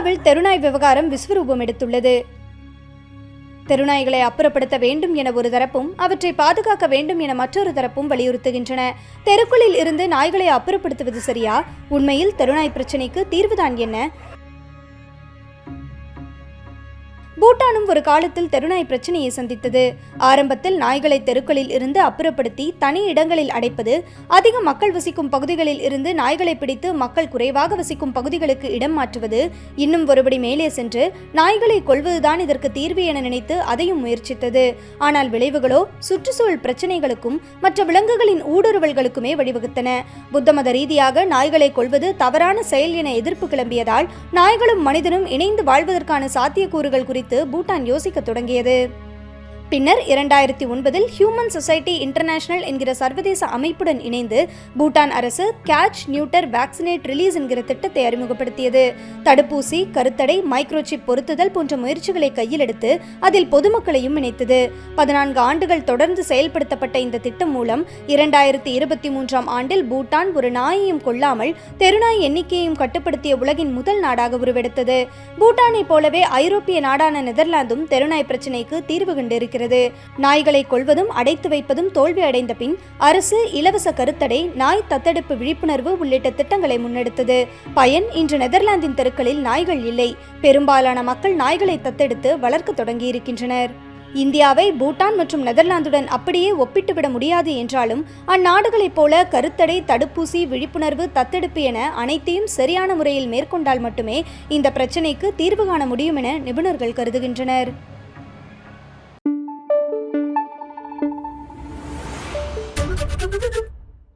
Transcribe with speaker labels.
Speaker 1: இந்தியாவில் தெருநாய் விவகாரம் விஸ்வரூபம் எடுத்துள்ளது. தெருநாய்களை அப்புறப்படுத்த வேண்டும் என ஒரு தரப்பும் அவற்றை பாதுகாக்க வேண்டும் என மற்றொரு தரப்பும் வலியுறுத்துகின்றன. தெருக்குளில் இருந்து நாய்களை அப்புறப்படுத்துவது சரியா? உண்மையில் தெருநாய் பிரச்சினைக்கு தீர்வுதான் என்ன? பூட்டானும் ஒரு காலத்தில் தெருநாய் பிரச்சனையை சந்தித்தது. ஆரம்பத்தில் நாய்களை தெருக்களில் இருந்து அப்புறப்படுத்தி தனி இடங்களில் அடைப்பது அதிக மக்கள் வசிக்கும் பகுதிகளில் இருந்து நாய்களை பிடித்து மக்கள் குறைவாக வசிக்கும் பகுதிகளுக்கு இடம் மாற்றுவது இன்னும் ஒருபடி மேலே சென்று நாய்களை கொள்வதுதான் இதற்கு தீர்வு என நினைத்து அதையும் முயற்சித்தது. ஆனால் விளைவுகளோ சுற்றுச்சூழல் பிரச்சனைகளுக்கும் மற்ற விலங்குகளின் ஊடுருவல்களுக்குமே வழிவகுத்தன. புத்தமத ரீதியாக நாய்களை கொள்வது தவறான செயல் என எதிர்ப்பு கிளம்பியதால் நாய்களும் மனிதனும் இணைந்து வாழ்வதற்கான சாத்தியக்கூறுகள் குறித்து பூட்டான் யோசிக்க தொடங்கியது. பின்னர் இரண்டாயிரத்தி ஒன்பதில் ஹியூமன் சொசைட்டி இன்டர்நேஷனல் என்கிற சர்வதேச அமைப்புடன் இணைந்து பூட்டான் அரசு கேட்ச் நியூட்டர் வேக்சினேட் ரிலீஸ் என்கிற திட்டத்தை அறிமுகப்படுத்தியது. தடுப்பூசி கருத்தடை மைக்ரோசிப் பொருத்துதல் போன்ற முயற்சிகளை கையில் எடுத்து அதில் பொதுமக்களையும் இணைத்தது. பதினான்கு ஆண்டுகள் தொடர்ந்து செயல்படுத்தப்பட்ட இந்த திட்டம் மூலம் இரண்டாயிரத்தி இருபத்தி மூன்றாம் ஆண்டில் பூட்டான் ஒரு நாயையும் கொள்ளாமல் தெருநாய் எண்ணிக்கையையும் கட்டுப்படுத்திய உலகின் முதல் நாடாக உருவெடுத்தது. பூட்டானை போலவே ஐரோப்பிய நாடான நெதர்லாந்தும் தெருநாய் பிரச்சினைக்கு தீர்வு கண்டிருக்கிறது. நாய்களை கொள்வதும் அடைத்து வைப்பதும் தோல்வி அடைந்த பின் அரசு இலவச கருத்தடை நாய் தத்தெடுப்பு விழிப்புணர்வு உள்ளிட்ட திட்டங்களை முன்னெடுத்தது. பயன் இன்று நெதர்லாந்தின் தெருக்களில் நாய்கள் இல்லை. பெரும்பாலான மக்கள் நாய்களை தத்தெடுத்து வளர்க்க தொடங்கியிருக்கின்றனர். இந்தியாவை பூட்டான் மற்றும் நெதர்லாந்துடன் அப்படியே ஒப்பிட்டுவிட முடியாது என்றாலும் அந்நாடுகளைப் போல கருத்தடை தடுப்பூசி விழிப்புணர்வு தத்தெடுப்பு என அனைத்தையும் சரியான முறையில் மேற்கொண்டால் மட்டுமே இந்த பிரச்சினைக்கு தீர்வு காண முடியும் என நிபுணர்கள் கருதுகின்றனர். Thank you.